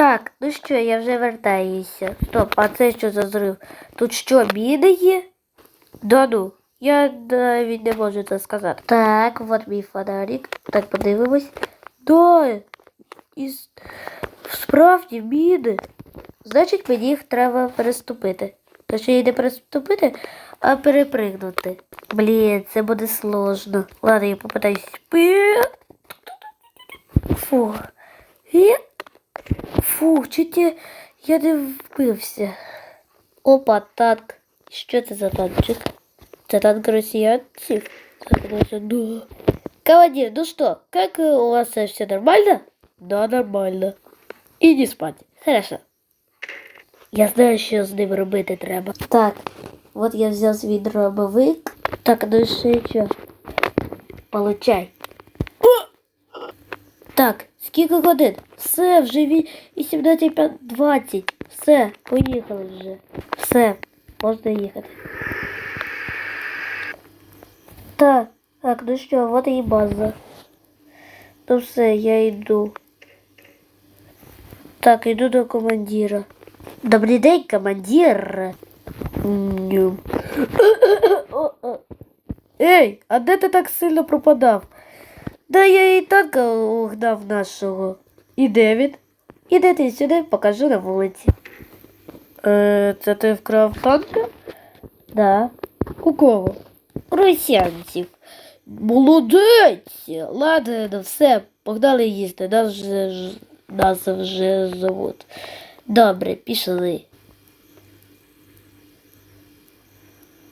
Так, ну що, я вже вертаюся. Стоп, а це що за зрив? Тут що, міни є? Да ну, я навіть не можу це сказати. Так, от мій фонарик. Так, подивимось. Да, із... справді міни. Значить, мені їх треба переступити. Точніше, не переступити, а перепригнути. Блін, це буде сложно. Ладно, я попитаюсь. Фу. Є. Фу, чуть я, не вбився. Опа, танк. Що це за танчик? Це танк росіянців? Ну. Командир, ну что, как э, у вас все нормально? Да, нормально. Иди спать. Хорошо. Я знаю, що з ним робити треба. Так, от я взяв свій дробовик. Так, ну і ще що? Получай. Так, скільки годин? Все, вже ві... 18.20. Все, поїхали вже. Все, можна їхати. Так, так, ну що, от і база. Ну все, я йду. Так, йду до командира. Добрий день, командир. Ей, а де ти так сильно пропадав? Да я і так е, угнав нашого. І де він? Іди ти сюди, покажу на вулиці. Е, це ти вкрав танка? Да. У кого? У росіянців. Молодець! Ладно, ну все, погнали їсти, нас вже, нас вже зовут. Добре, пішли.